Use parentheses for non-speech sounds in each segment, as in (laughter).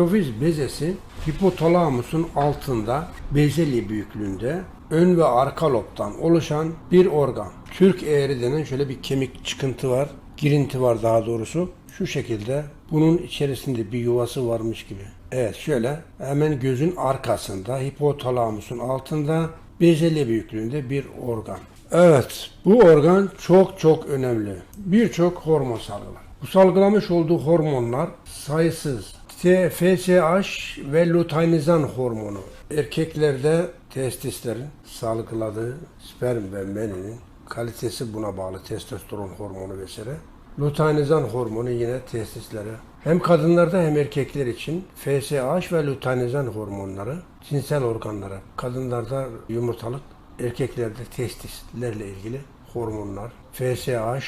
Hipofiz bezesi hipotalamusun altında bezelye büyüklüğünde ön ve arka lobdan oluşan bir organ. Türk eğri denen şöyle bir kemik çıkıntı var. Girinti var daha doğrusu. Şu şekilde bunun içerisinde bir yuvası varmış gibi. Evet şöyle hemen gözün arkasında hipotalamusun altında bezelye büyüklüğünde bir organ. Evet bu organ çok çok önemli. Birçok hormon salgılar. Bu salgılamış olduğu hormonlar sayısız. FSH ve luteinizan hormonu. Erkeklerde testislerin salgıladığı sperm ve meninin kalitesi buna bağlı. Testosteron hormonu vesaire. Luteinizan hormonu yine testislere. Hem kadınlarda hem erkekler için FSH ve luteinizan hormonları cinsel organlara. Kadınlarda yumurtalık, erkeklerde testislerle ilgili hormonlar. FSH,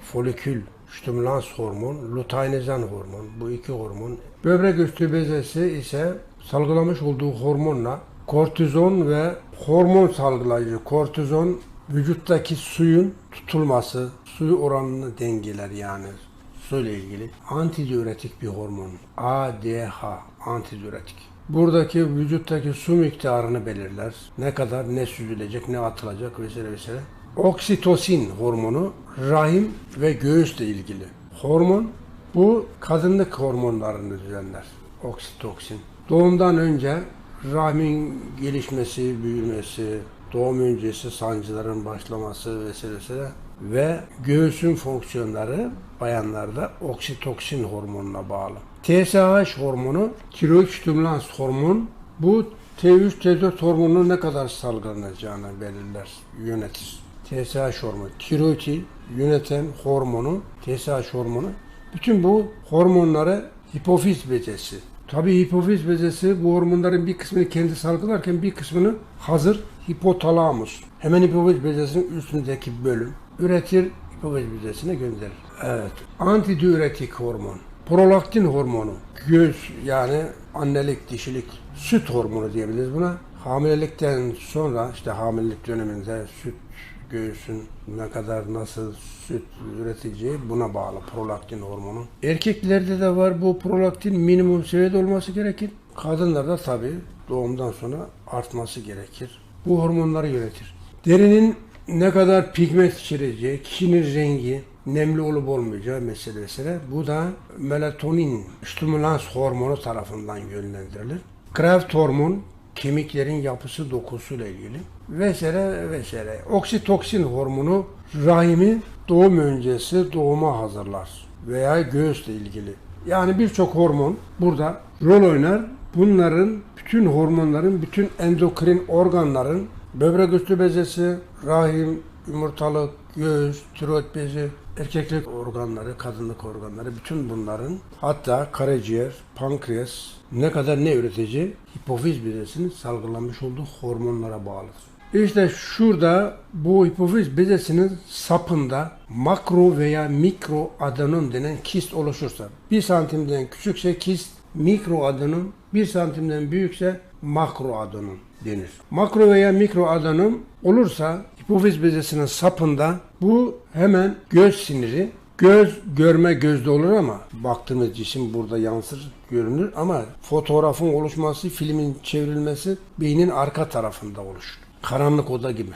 folikül stimulans hormon, luteinizan hormon. Bu iki hormon. Böbrek üstü bezesi ise salgılamış olduğu hormonla kortizon ve hormon salgılayıcı kortizon vücuttaki suyun tutulması, suyu oranını dengeler yani suyla ilgili antidiüretik bir hormon. ADH antidiüretik. Buradaki vücuttaki su miktarını belirler. Ne kadar ne süzülecek, ne atılacak vesaire vesaire. Oksitosin hormonu rahim ve göğüsle ilgili. Hormon bu kadınlık hormonlarını düzenler. Oksitoksin. Doğumdan önce rahmin gelişmesi, büyümesi, doğum öncesi sancıların başlaması vesaire ve göğsün fonksiyonları bayanlarda oksitoksin hormonuna bağlı. TSH hormonu tiroid stimulans hormon bu T3 T4 hormonunun ne kadar salgılanacağını belirler, yönetir. TSH hormonu, tiroidi yöneten hormonu, TSH hormonu. Bütün bu hormonları hipofiz bezesi. Tabii hipofiz bezesi bu hormonların bir kısmını kendi salgılarken bir kısmını hazır hipotalamus. Hemen hipofiz bezesinin üstündeki bölüm üretir, hipofiz bezesine gönderir. Evet. Antidiüretik hormon. Prolaktin hormonu. Göz yani annelik, dişilik, süt hormonu diyebiliriz buna. Hamilelikten sonra işte hamilelik döneminde süt göğsün ne kadar nasıl süt üreteceği buna bağlı prolaktin hormonu. Erkeklerde de var bu prolaktin minimum seviyede olması gerekir. Kadınlarda tabii doğumdan sonra artması gerekir. Bu hormonları yönetir. Derinin ne kadar pigment içereceği, kişinin rengi, nemli olup olmayacağı mesele mesele. Bu da melatonin stimulans hormonu tarafından yönlendirilir. Kraft hormon kemiklerin yapısı dokusuyla ilgili vesaire vesaire. Oksitoksin hormonu rahimi doğum öncesi doğuma hazırlar veya göğüsle ilgili. Yani birçok hormon burada rol oynar. Bunların bütün hormonların, bütün endokrin organların böbrek üstü bezesi, rahim, yumurtalık, göğüs, tiroid bezi, erkeklik organları, kadınlık organları bütün bunların hatta karaciğer, pankreas ne kadar ne üreteceği hipofiz bezesinin salgılamış olduğu hormonlara bağlıdır. İşte şurada bu hipofiz bezesinin sapında makro veya mikro adenom denen kist oluşursa, bir santimden küçükse kist, mikro adenom, bir santimden büyükse makro adenom denir. Makro veya mikro adenom olursa hipofiz bezesinin sapında bu hemen göz siniri Göz görme gözde olur ama baktığımız cisim burada yansır, görünür ama fotoğrafın oluşması, filmin çevrilmesi beynin arka tarafında oluşur. Karanlık oda gibi.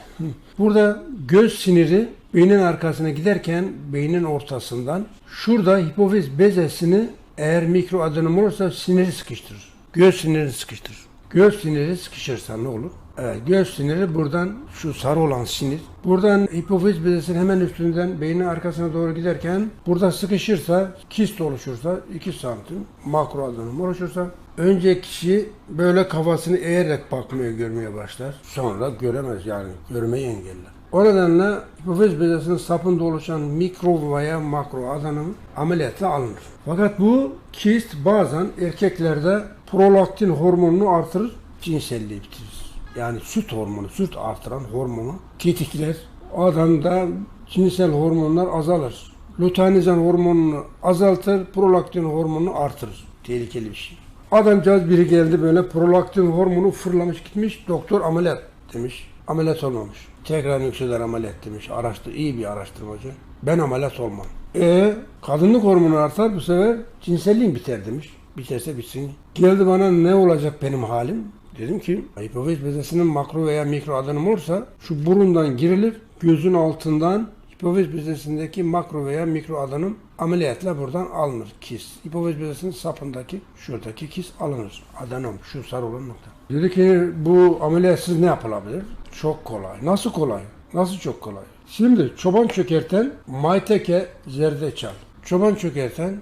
Burada göz siniri beynin arkasına giderken beynin ortasından şurada hipofiz bezesini eğer mikro adenom olursa siniri sıkıştırır. Göz sinirini sıkıştırır. Göz siniri sıkışırsa ne olur? Göz siniri buradan şu sarı olan sinir. Buradan hipofiz bezesinin hemen üstünden beynin arkasına doğru giderken burada sıkışırsa, kist oluşursa 2 santim makro adenom oluşursa önce kişi böyle kafasını eğerek bakmaya görmeye başlar. Sonra göremez yani görmeyi engeller. O nedenle hipofiz bezesinin sapında oluşan mikro veya makro adenom ameliyatla alınır. Fakat bu kist bazen erkeklerde prolaktin hormonunu artırır, cinselliği bitirir. Yani süt hormonu, süt artıran hormonu tetikler. Adamda cinsel hormonlar azalır. Luteinizan hormonunu azaltır, prolaktin hormonunu artırır. Tehlikeli bir şey. Adamcağız biri geldi böyle prolaktin hormonu fırlamış gitmiş. Doktor ameliyat demiş. Ameliyat olmamış. Tekrar yükselen ameliyat demiş. Araştır, iyi bir araştırmacı. Ben ameliyat olmam. E kadınlık hormonu artar bu sefer cinselliğin biter demiş. Biterse bitsin. Geldi bana ne olacak benim halim? Dedim ki hipofiz bezesinin makro veya mikro adenom olursa şu burundan girilir, gözün altından hipofiz bezesindeki makro veya mikro adenom ameliyatla buradan alınır kis. Hipofiz bezesinin sapındaki şuradaki kis alınır. Adenom şu sarı olan nokta. Dedi ki bu ameliyatsız ne yapılabilir? Çok kolay. Nasıl kolay? Nasıl çok kolay? Şimdi çoban çökerten mayteke zerdeçal. Çoban çökerten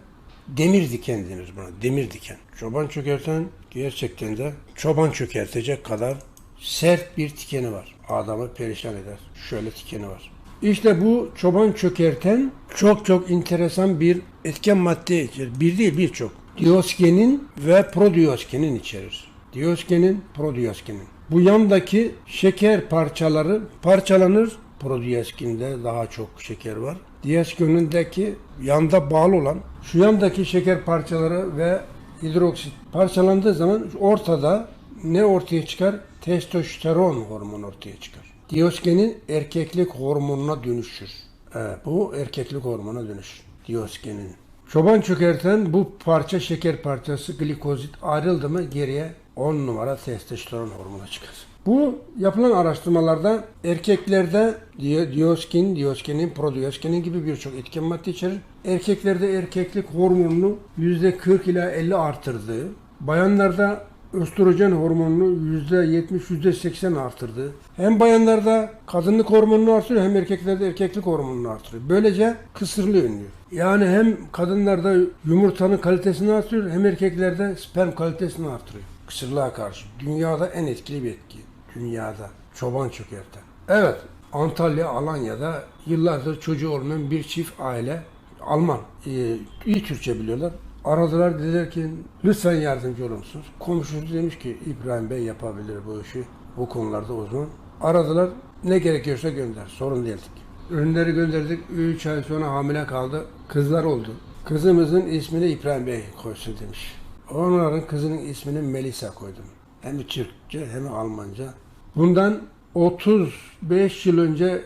demir diken denir buna. Demir diken. Çoban çökerten gerçekten de çoban çökertecek kadar sert bir tikeni var. Adamı perişan eder. Şöyle tikeni var. İşte bu çoban çökerten çok çok enteresan bir etken madde içerir. Bir değil birçok. Diosgenin ve prodiosgenin içerir. Diosgenin, prodiosgenin. Bu yandaki şeker parçaları parçalanır. Prodiosginde daha çok şeker var. Diosgenindeki yanda bağlı olan şu yandaki şeker parçaları ve hidroksit parçalandığı zaman ortada ne ortaya çıkar? Testosteron hormonu ortaya çıkar. Diosgenin erkeklik hormonuna dönüşür. Evet, bu erkeklik hormonuna dönüşür. Diosgenin. Çoban çökerten bu parça şeker parçası glikozit ayrıldı mı geriye 10 numara testosteron hormonu çıkar. Bu yapılan araştırmalarda erkeklerde di- dioskin, diosgenin, prodiosgenin gibi birçok etken madde içerir. Erkeklerde erkeklik hormonunu %40 ila 50 artırdığı, bayanlarda östrojen hormonunu %70, %80 artırdığı, hem bayanlarda kadınlık hormonunu artırıyor hem erkeklerde erkeklik hormonunu artırıyor. Böylece kısırlığı önlüyor. Yani hem kadınlarda yumurtanın kalitesini artırıyor hem erkeklerde sperm kalitesini artırıyor. Kısırlığa karşı. Dünyada en etkili bir etki. Dünyada. Çoban çökerten. Evet. Antalya, Alanya'da yıllardır çocuğu olmayan bir çift aile Alman. e, iyi Türkçe biliyorlar. Aradılar dediler ki lütfen yardımcı olur musunuz? Komşusu demiş ki İbrahim Bey yapabilir bu işi. Bu konularda uzman. Aradılar ne gerekiyorsa gönder. Sorun değil. Ürünleri gönderdik. 3 ay sonra hamile kaldı. Kızlar oldu. Kızımızın ismini İbrahim Bey koysun demiş. Onların kızının ismini Melisa koydum. Hem Türkçe hem Almanca. Bundan 35 yıl önce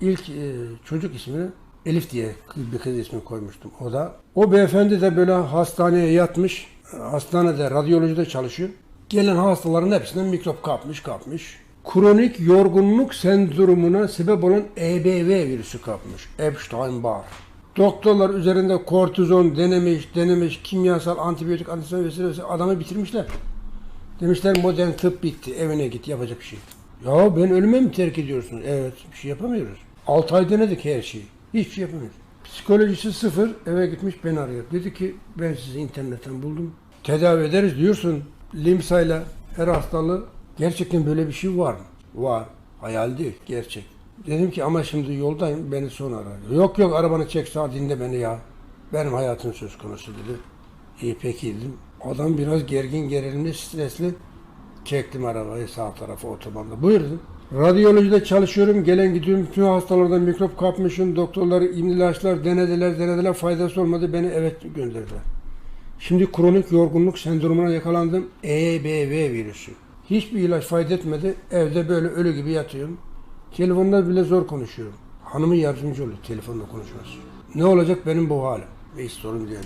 ilk e, çocuk ismini Elif diye bir kız ismi koymuştum. O da. O beyefendi de böyle hastaneye yatmış. Hastanede radyolojide çalışıyor. Gelen hastaların hepsinden mikrop kapmış kapmış. Kronik yorgunluk sendromuna sebep olan EBV virüsü kapmış. Epstein-Barr. Doktorlar üzerinde kortizon denemiş, denemiş, kimyasal, antibiyotik, antibiyotik vesaire adamı bitirmişler. Demişler modern tıp bitti, evine git, yapacak bir şey. Ya ben ölüme mi terk ediyorsunuz? Evet, bir şey yapamıyoruz. 6 ay denedik her şeyi. Hiçbir şey yapamıyoruz. Psikolojisi sıfır, eve gitmiş beni arıyor. Dedi ki ben sizi internetten buldum. Tedavi ederiz diyorsun. Limsayla her hastalığı. Gerçekten böyle bir şey var mı? Var. Hayal değil, gerçek. Dedim ki ama şimdi yoldayım, beni sonra ara. Yok yok arabanı çek sağa dinle beni ya. Benim hayatım söz konusu dedi. İyi peki dedim. Adam biraz gergin, gerilimli, stresli. Çektim arabayı sağ tarafa otobanda. Buyur dedim. Radyolojide çalışıyorum. Gelen gidiyorum. Tüm hastalardan mikrop kapmışım. Doktorlar ilaçlar denediler, denediler. Faydası olmadı. Beni evet gönderdiler. Şimdi kronik yorgunluk sendromuna yakalandım. EBV virüsü. Hiçbir ilaç fayda etmedi. Evde böyle ölü gibi yatıyorum. Telefonda bile zor konuşuyorum. Hanımı yardımcı oluyor telefonda konuşması. Ne olacak benim bu halim? Ve sorun değil.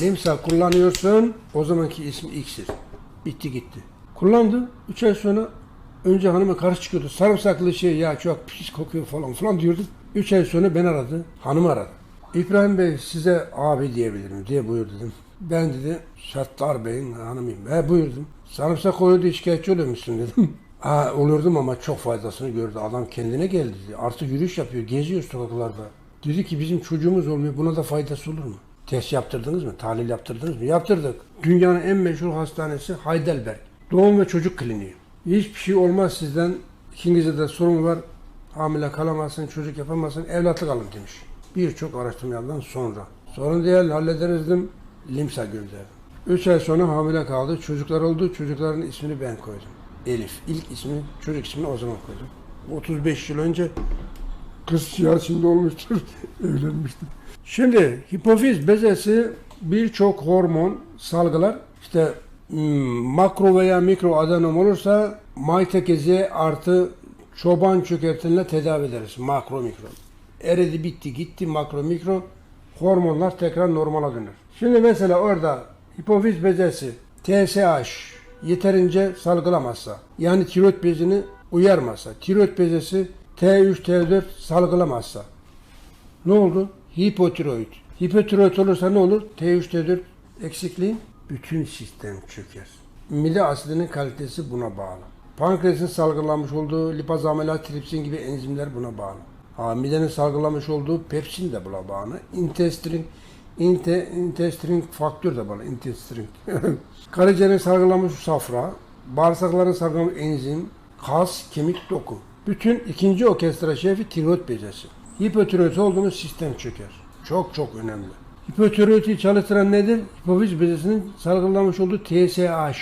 Limsa kullanıyorsun. O zamanki ismi X'ir. Bitti gitti. Kullandı. Üç ay sonra önce hanıma karşı çıkıyordu. Sarımsaklı şey ya çok pis kokuyor falan filan diyordu. Üç ay sonra ben aradı. Hanım aradı. İbrahim Bey size abi diyebilirim diye buyur dedim. Ben dedi Sattar Bey'in hanımıyım. He buyurdum. Sarımsak koyuyordu şikayetçi oluyor musun dedim. (laughs) Aa, olurdum ama çok faydasını gördü. Adam kendine geldi. Artık yürüyüş yapıyor, geziyor sokaklarda. Dedi ki bizim çocuğumuz olmuyor, buna da faydası olur mu? Test yaptırdınız mı? Tahlil yaptırdınız mı? Yaptırdık. Dünyanın en meşhur hastanesi Heidelberg. Doğum ve çocuk kliniği. Hiçbir şey olmaz sizden. İkinize de sorun var. Hamile kalamazsın, çocuk yapamazsın, evlatlık alın demiş. Birçok araştırmalardan sonra. Sorun değil, hallederiz dedim. Limsa gönderdim. Üç ay sonra hamile kaldı. Çocuklar oldu. Çocukların ismini ben koydum. Elif. İlk ismi, çocuk ismini o zaman koydum. 35 yıl önce kız yaşında olmuştur. (laughs) Evlenmiştim. Şimdi hipofiz bezesi birçok hormon salgılar. İşte hmm, makro veya mikro adenom olursa maytekezi artı çoban çökertinle tedavi ederiz. Makro mikro. Eridi bitti gitti makro mikro hormonlar tekrar normala dönür. Şimdi mesela orada hipofiz bezesi TSH yeterince salgılamazsa yani tiroid bezini uyarmazsa, tiroid bezesi T3, T4 salgılamazsa ne oldu? Hipotiroid. Hipotiroid olursa ne olur? T3, T4 eksikliği bütün sistem çöker. Mide asidinin kalitesi buna bağlı. Pankreasın salgılamış olduğu lipaz amilaz tripsin gibi enzimler buna bağlı. Ha, midenin salgılamış olduğu pepsin de buna bağlı. Intestrin, inte, intestrin faktör de bağlı. Intestrin. (laughs) Karaciğerin salgılamış safra, bağırsakların salgılamış enzim, kas, kemik, doku. Bütün ikinci orkestra şefi tiroid bezesi. Hipotiroid olduğumuz sistem çöker. Çok çok önemli. Hipotiroidi çalıştıran nedir? Hipofiz bezesinin salgılamış olduğu TSH.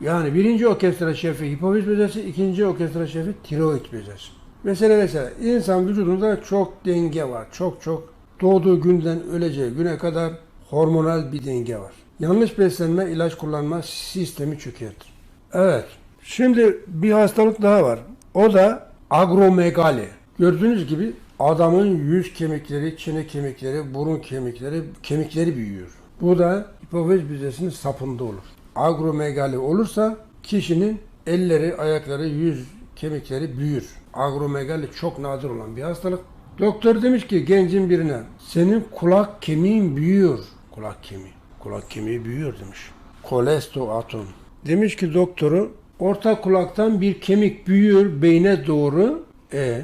Yani birinci orkestra şefi hipofiz bezesi, ikinci orkestra şefi tiroid bezesi. Mesela mesela insan vücudunda çok denge var. Çok çok doğduğu günden öleceği güne kadar hormonal bir denge var. Yanlış beslenme, ilaç kullanma sistemi çökertir. Evet. Şimdi bir hastalık daha var. O da agromegali. Gördüğünüz gibi adamın yüz kemikleri, çene kemikleri, burun kemikleri, kemikleri büyüyor. Bu da hipofiz bezesinin sapında olur. Agromegali olursa kişinin elleri, ayakları, yüz kemikleri büyür. Agromegali çok nadir olan bir hastalık. Doktor demiş ki gencin birine senin kulak kemiğin büyüyor. Kulak kemiği. Kulak kemiği büyüyor demiş. Kolestoatom. Demiş ki doktoru orta kulaktan bir kemik büyüyor beyne doğru. E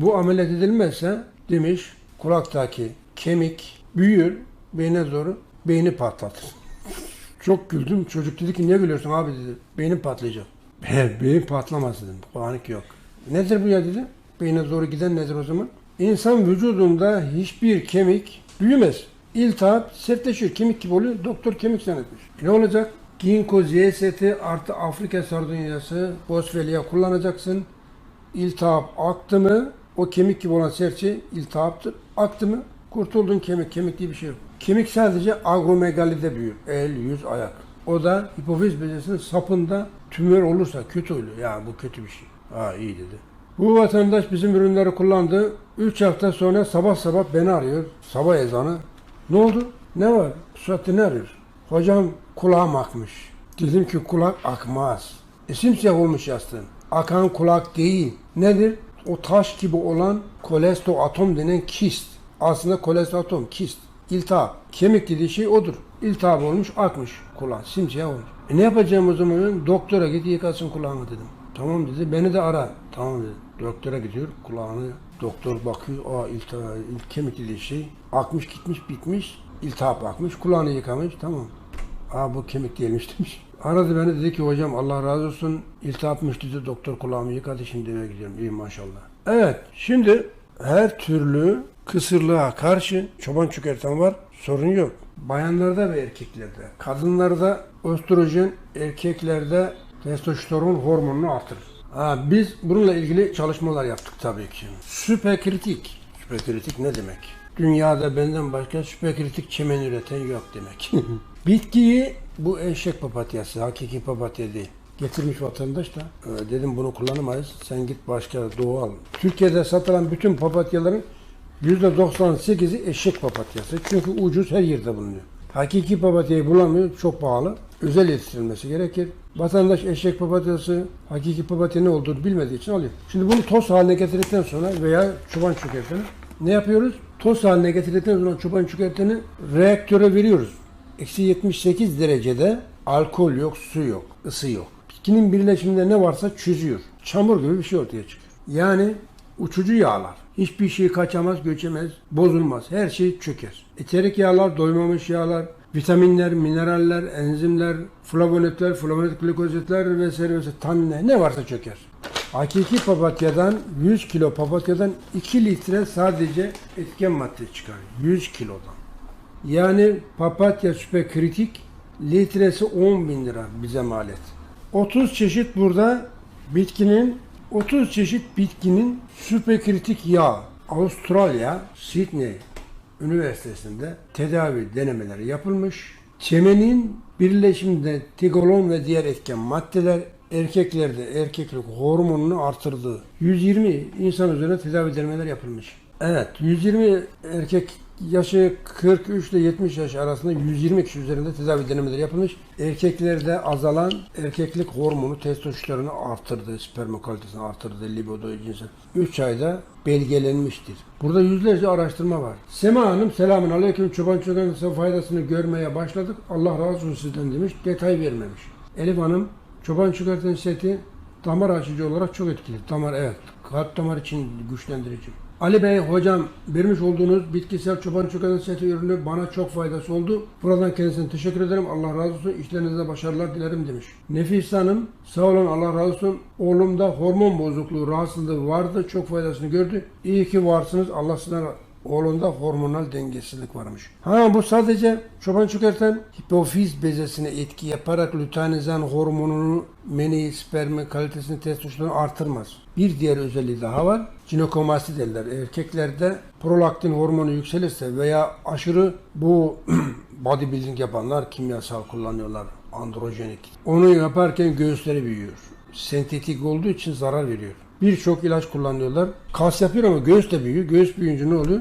bu ameliyat edilmezse demiş kulaktaki kemik büyür beyne doğru beyni patlatır. Çok güldüm. Çocuk dedi ki niye gülüyorsun abi dedi. Beynim patlayacak. He, beyin patlamaz dedim. Panik yok. Nedir bu ya dedi. Beyne doğru giden nedir o zaman? İnsan vücudunda hiçbir kemik büyümez. İltihap sertleşiyor. Kemik gibi oluyor. Doktor kemik zannetmiş. Ne olacak? Ginkgo ZST artı Afrika sardunyası fosfeliya kullanacaksın. İltihap aktı mı o kemik gibi olan serçe iltihaptır. Aktı mı kurtuldun kemik. Kemik diye bir şey yok. Kemik sadece agromegalide büyür. El, yüz, ayak. O da hipofiz bezesinin sapında tümör olursa kötü oluyor. Ya bu kötü bir şey. Ha iyi dedi. Bu vatandaş bizim ürünleri kullandı. 3 hafta sonra sabah sabah beni arıyor. Sabah ezanı. Ne oldu? Ne var? Suratı ne arıyor? Hocam kulağım akmış. Dedim ki kulak akmaz. E simsiyah olmuş yastığın. Akan kulak değil. Nedir? O taş gibi olan kolestoatom denen kist. Aslında kolestoatom kist. İltihap. Kemik dediği şey odur. İltihap olmuş, akmış kulak. Simsiyah olmuş. E ne yapacağım o zaman? Doktora git yıkasın kulağını dedim. Tamam dedi. Beni de ara. Tamam dedi. Doktora gidiyor. Kulağını doktor bakıyor. Aa iltihap, kemik dediği şey akmış gitmiş bitmiş. İltihap akmış. Kulağını yıkamış. Tamam. Aa bu kemik değilmiş demiş. Aradı beni dedi ki hocam Allah razı olsun iltihapmış dedi doktor kulağımı yıkadı şimdi eve gidiyorum. İyi maşallah. Evet şimdi her türlü kısırlığa karşı çoban çökerten var sorun yok. Bayanlarda ve erkeklerde. Kadınlarda östrojen, erkeklerde testosteron hormonunu artırır. Ha, biz bununla ilgili çalışmalar yaptık tabii ki. Süperkritik. Süperkritik ne demek? Dünyada benden başka süperkritik çemen üreten yok demek. (laughs) Bitkiyi bu eşek papatyası, hakiki papatya değil. Getirmiş vatandaş da e, dedim bunu kullanamayız. Sen git başka doğu al. Türkiye'de satılan bütün papatyaların %98'i eşek papatyası. Çünkü ucuz her yerde bulunuyor. Hakiki papatyayı bulamıyor, çok pahalı. Özel yetiştirilmesi gerekir. Vatandaş eşek papatyası, hakiki papatya ne olduğunu bilmediği için alıyor. Şimdi bunu toz haline getirdikten sonra veya çoban çökerteni ne yapıyoruz? Toz haline getirdikten sonra çoban çökerteni reaktöre veriyoruz. Eksi 78 derecede alkol yok, su yok, ısı yok. Bitkinin birleşiminde ne varsa çözüyor. Çamur gibi bir şey ortaya çıkıyor. Yani uçucu yağlar. Hiçbir şey kaçamaz, göçemez, bozulmaz. Her şey çöker. Eterik yağlar, doymamış yağlar, vitaminler, mineraller, enzimler, flavonoidler, flavonoid glikozetler vesaire vesaire tanne ne varsa çöker. Hakiki papatyadan 100 kilo papatyadan 2 litre sadece etken madde çıkar. 100 kilodan. Yani papatya süperkritik litresi 10 bin lira bize maliyet. 30 çeşit burada bitkinin 30 çeşit bitkinin süperkritik yağ Avustralya Sydney Üniversitesi'nde tedavi denemeleri yapılmış. Çemenin birleşiminde tigolon ve diğer etken maddeler erkeklerde erkeklik hormonunu artırdığı 120 insan üzerine tedavi denemeler yapılmış. Evet 120 erkek yaşı 43 ile 70 yaş arasında 120 kişi üzerinde tedavi denemeleri yapılmış. Erkeklerde azalan erkeklik hormonu testosteronu artırdı, sperm kalitesini artırdı, libido cinsel. 3 ayda belgelenmiştir. Burada yüzlerce araştırma var. Sema Hanım selamun aleyküm çoban çobanın faydasını görmeye başladık. Allah razı olsun sizden demiş. Detay vermemiş. Elif Hanım çoban çıkartan seti damar açıcı olarak çok etkili. Damar evet. Kalp damar için güçlendirici. Ali Bey hocam vermiş olduğunuz bitkisel çoban çıkartan seti ürünü bana çok faydası oldu. Buradan kendisine teşekkür ederim. Allah razı olsun. İşlerinizde başarılar dilerim demiş. Nefis Hanım sağ olun Allah razı olsun. Oğlumda hormon bozukluğu rahatsızlığı vardı. Çok faydasını gördü. İyi ki varsınız. Allah sizden Oğlunda hormonal dengesizlik varmış. Ha bu sadece çoban çökerten hipofiz bezesine etki yaparak lüteinizan hormonunu meni, spermi kalitesini testosteronu artırmaz. Bir diğer özelliği daha var. Jinekomasti derler. Erkeklerde prolaktin hormonu yükselirse veya aşırı bu (clears throat) bodybuilding yapanlar kimyasal kullanıyorlar. Androjenik. Onu yaparken göğüsleri büyüyor. Sentetik olduğu için zarar veriyor. Birçok ilaç kullanıyorlar. Kas yapıyor ama göğüs de büyüyor. Göğüs büyüyünce ne oluyor?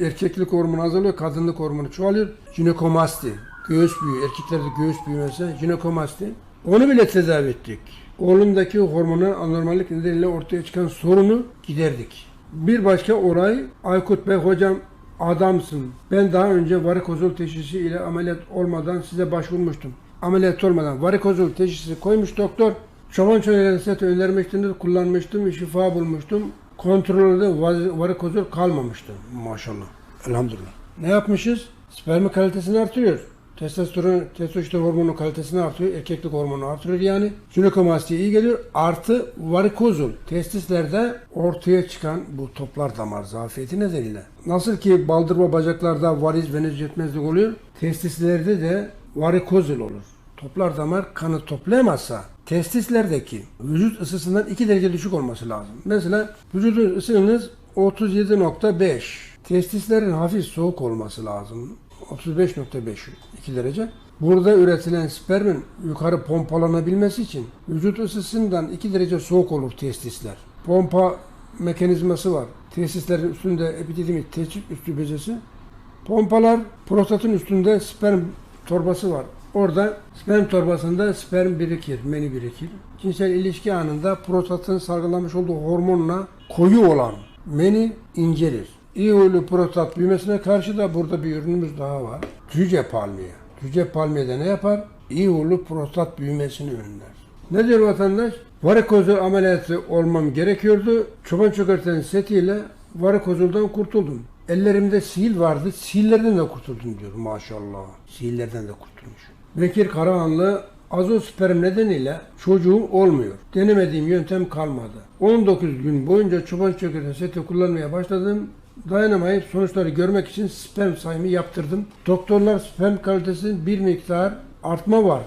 Erkeklik hormonu azalıyor, kadınlık hormonu çoğalıyor. Jinekomasti, göğüs büyüyor. Erkeklerde göğüs büyümesi, jinekomasti. Onu bile tedavi ettik. Oğlumdaki hormonal anormallik nedeniyle ortaya çıkan sorunu giderdik. Bir başka olay, Aykut Bey hocam adamsın. Ben daha önce varikozol teşhisi ile ameliyat olmadan size başvurmuştum. Ameliyat olmadan varikozol teşhisi koymuş doktor. Çoban çöreğleri seti önermiştiniz, kullanmıştım, şifa bulmuştum. Kontrolde varikozol kalmamıştı maşallah. Elhamdülillah. Ne yapmışız? Spermi kalitesini artırıyor. Testosteron, testosteron hormonu kalitesini artırıyor. Erkeklik hormonu artırıyor yani. Jinekomastiğe iyi geliyor. Artı varikozol. Testislerde ortaya çıkan bu toplar damar zafiyeti nedeniyle. Nasıl ki baldırma bacaklarda variz venöz yetmezlik oluyor. Testislerde de varikozol olur. Toplar damar kanı toplayamazsa testislerdeki vücut ısısından 2 derece düşük olması lazım. Mesela vücudun ısınız 37.5. Testislerin hafif soğuk olması lazım. 35.5 2 derece. Burada üretilen spermin yukarı pompalanabilmesi için vücut ısısından 2 derece soğuk olur testisler. Pompa mekanizması var. Testislerin üstünde epididimik teçhif üstü bezesi. Pompalar prostatın üstünde sperm torbası var. Orada sperm torbasında sperm birikir, meni birikir. Cinsel ilişki anında prostatın salgılamış olduğu hormonla koyu olan meni incelir. İyi huylu prostat büyümesine karşı da burada bir ürünümüz daha var. Cüce palmiye. Cüce palmiye de ne yapar? İyi huylu prostat büyümesini önler. Ne diyor vatandaş? Varikozol ameliyatı olmam gerekiyordu. Çoban çökerten setiyle varikozoldan kurtuldum. Ellerimde sil vardı. Sillerden de kurtuldum diyor maşallah. Sillerden de kurtulmuş. Bekir Karahanlı azosperm nedeniyle çocuğum olmuyor. Denemediğim yöntem kalmadı. 19 gün boyunca çoban çökerten seti kullanmaya başladım. Dayanamayıp sonuçları görmek için sperm sayımı yaptırdım. Doktorlar sperm kalitesinin bir miktar artma var.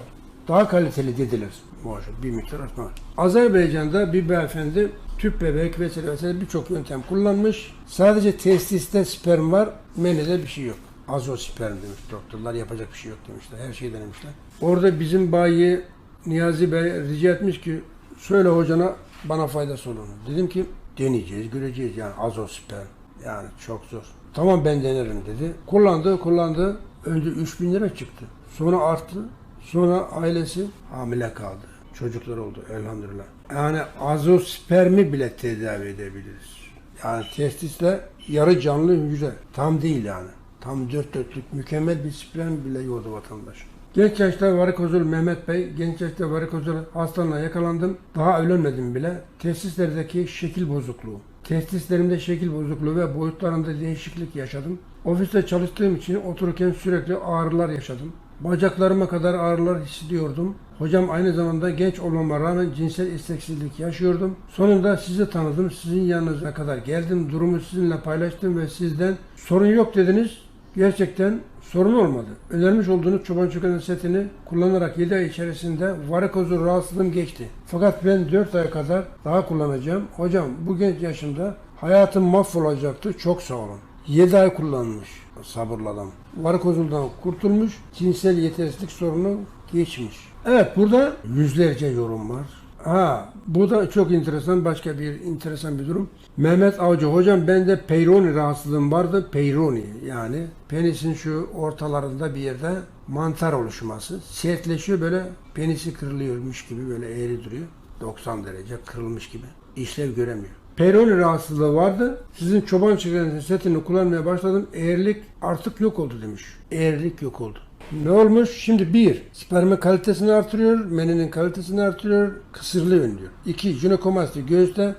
Daha kaliteli dediler. Maşallah bir miktar artma var. Azerbaycan'da bir beyefendi tüp bebek vesaire vesaire birçok yöntem kullanmış. Sadece testiste sperm var, menide bir şey yok. Azosperm demiş doktorlar yapacak bir şey yok demişler. Her şeyi denemişler. Orada bizim bayi Niyazi Bey rica etmiş ki söyle hocana bana faydası olur. Dedim ki deneyeceğiz, göreceğiz yani azosperm. Yani çok zor. Tamam ben denerim dedi. Kullandı, kullandı. Önce 3000 lira çıktı. Sonra arttı. Sonra ailesi hamile kaldı. Çocuklar oldu elhamdülillah. Yani azospermi bile tedavi edebiliriz. Yani testisle yarı canlı hücre. Tam değil yani. Tam dört dörtlük mükemmel sperm bile yordu vatandaş. Genç yaşta varikozol Mehmet Bey, genç yaşta varikozol hastalığına yakalandım. Daha ölmedim bile. Testislerdeki şekil bozukluğu. Testislerimde şekil bozukluğu ve boyutlarında değişiklik yaşadım. Ofiste çalıştığım için otururken sürekli ağrılar yaşadım. Bacaklarıma kadar ağrılar hissediyordum. Hocam aynı zamanda genç olmama rağmen cinsel isteksizlik yaşıyordum. Sonunda sizi tanıdım. Sizin yanınıza kadar geldim. Durumu sizinle paylaştım ve sizden sorun yok dediniz. Gerçekten sorun olmadı. Önermiş olduğunuz çoban çökenin setini kullanarak 7 ay içerisinde varikozol rahatsızlığım geçti. Fakat ben 4 ay kadar daha kullanacağım. Hocam bu genç yaşımda hayatım mahvolacaktı. Çok sağ olun. 7 ay kullanmış sabırlı adam. Varikozoldan kurtulmuş, cinsel yetersizlik sorunu geçmiş. Evet burada yüzlerce yorum var. Ha, bu da çok enteresan başka bir enteresan bir durum. Mehmet Avcı hocam bende Peyronie rahatsızlığım vardı. Peyronie yani penisin şu ortalarında bir yerde mantar oluşması. Sertleşiyor böyle penisi kırılıyormuş gibi böyle eğri duruyor. 90 derece kırılmış gibi. İşlev göremiyor. Peyronie rahatsızlığı vardı. Sizin çoban çiftliğinizin setini kullanmaya başladım. Eğrilik artık yok oldu demiş. Eğrilik yok oldu. Ne olmuş? Şimdi bir, spermin kalitesini artırıyor, meninin kalitesini artırıyor, kısırlığı önlüyor. İki, jinekomasti göğüste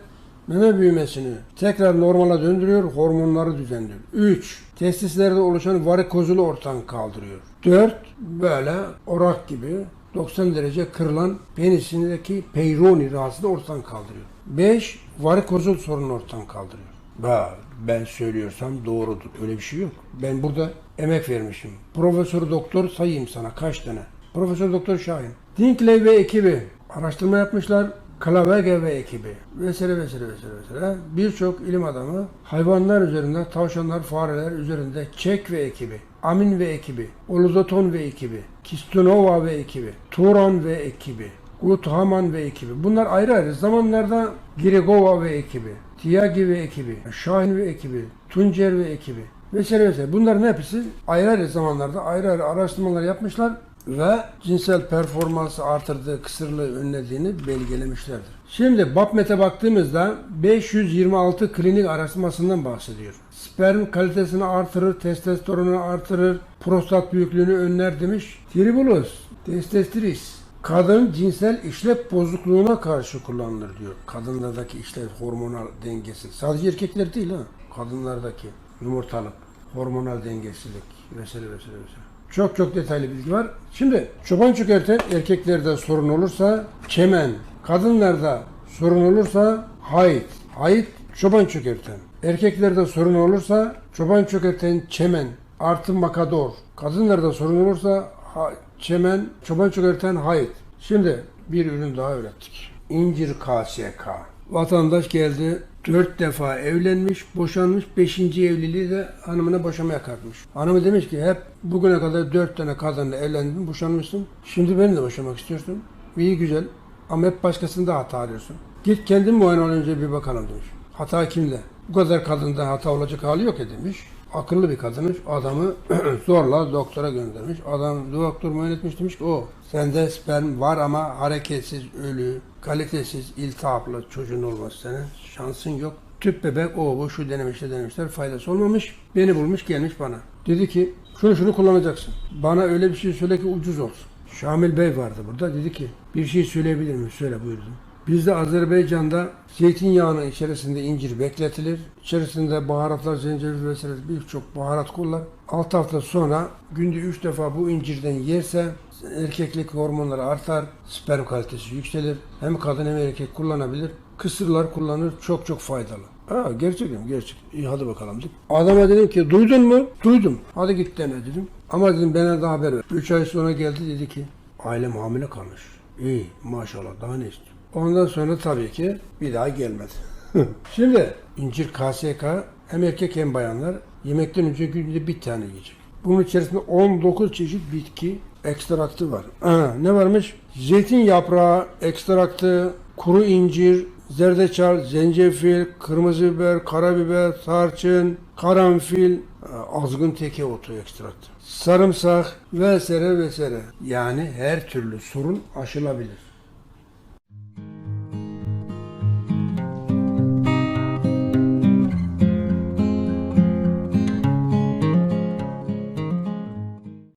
meme büyümesini tekrar normala döndürüyor, hormonları düzenliyor. Üç, testislerde oluşan varikozulu ortadan kaldırıyor. Dört, böyle orak gibi 90 derece kırılan penisindeki peyroni rahatsızlığı ortadan kaldırıyor. 5. Varikozul sorunu ortadan kaldırıyor. Ben söylüyorsam doğrudur. Öyle bir şey yok. Ben burada emek vermişim. Profesör doktor sayayım sana kaç tane. Profesör doktor Şahin. Dinkley ve ekibi araştırma yapmışlar. Kalavege ve ekibi vesaire vesaire vesaire vesaire birçok ilim adamı hayvanlar üzerinde tavşanlar fareler üzerinde Çek ve ekibi Amin ve ekibi Oluzoton ve ekibi Kistunova ve ekibi Turan ve ekibi Guthaman ve ekibi bunlar ayrı ayrı zamanlarda Girigova ve ekibi Tiagi ve ekibi Şahin ve ekibi Tuncer ve ekibi vesaire vesaire bunların hepsi ayrı ayrı zamanlarda ayrı ayrı araştırmalar yapmışlar ve cinsel performansı artırdığı, kısırlığı önlediğini belgelemişlerdir. Şimdi BAPMET'e baktığımızda 526 klinik araştırmasından bahsediyor. Sperm kalitesini artırır, testosteronu artırır, prostat büyüklüğünü önler demiş. Tribulus, testestris, kadın cinsel işlep bozukluğuna karşı kullanılır diyor. Kadınlardaki işlev hormonal dengesi. Sadece erkekler değil ha. Kadınlardaki yumurtalık, hormonal dengesizlik vesaire vesaire vesaire. Çok çok detaylı bilgi var. Şimdi çoban çökerten erkeklerde sorun olursa çemen, kadınlarda sorun olursa hayt, hayt çoban çökerten. Erkeklerde sorun olursa çoban çökerten çemen artı makador. Kadınlarda sorun olursa ha- çemen, çoban çökerten hayt. Şimdi bir ürün daha öğrettik. İncir KSK. Vatandaş geldi, dört defa evlenmiş, boşanmış, beşinci evliliği de hanımına boşamaya kalkmış. Hanımı demiş ki hep bugüne kadar dört tane kadınla evlendin, boşanmışsın. Şimdi beni de boşamak istiyorsun. İyi güzel ama hep başkasında hata arıyorsun. Git kendin muayene olunca bir bakalım demiş. Hata kimde? Bu kadar kadında hata olacak hali yok ya demiş. Akıllı bir kadınmış. Adamı (clears throat) zorla doktora göndermiş. Adam doktor muayene etmiş demiş ki o sende sperm var ama hareketsiz, ölü, kalitesiz, iltihaplı çocuğun olması senin. Şansın yok. Tüp bebek o bu şu denemişler denemişler faydası olmamış. Beni bulmuş gelmiş bana. Dedi ki şunu şunu kullanacaksın. Bana öyle bir şey söyle ki ucuz olsun. Şamil Bey vardı burada. Dedi ki bir şey söyleyebilir miyim? Söyle buyurdum. Bizde Azerbaycan'da zeytinyağının içerisinde incir bekletilir. İçerisinde baharatlar, zencefil vesaire birçok baharat kullanır. 6 hafta sonra günde 3 defa bu incirden yerse erkeklik hormonları artar, sperm kalitesi yükselir. Hem kadın hem erkek kullanabilir. Kısırlar kullanır, çok çok faydalı. Ha gerçekten gerçek. İyi hadi bakalım dedim. Adama dedim ki duydun mu? Duydum. Hadi git dene dedim. Ama dedim bana da haber ver. 3 ay sonra geldi dedi ki ailem hamile kalmış. İyi maşallah daha ne istiyor? Ondan sonra tabii ki bir daha gelmedi. (laughs) Şimdi incir KSK hem erkek hem bayanlar yemekten önce günde bir tane yiyecek. Bunun içerisinde 19 çeşit bitki ekstraktı var. Ha, ne varmış? Zeytin yaprağı ekstraktı, kuru incir, zerdeçal, zencefil, kırmızı biber, karabiber, tarçın, karanfil, azgın teke otu ekstraktı. Sarımsak vesaire vesaire. Yani her türlü sorun aşılabilir.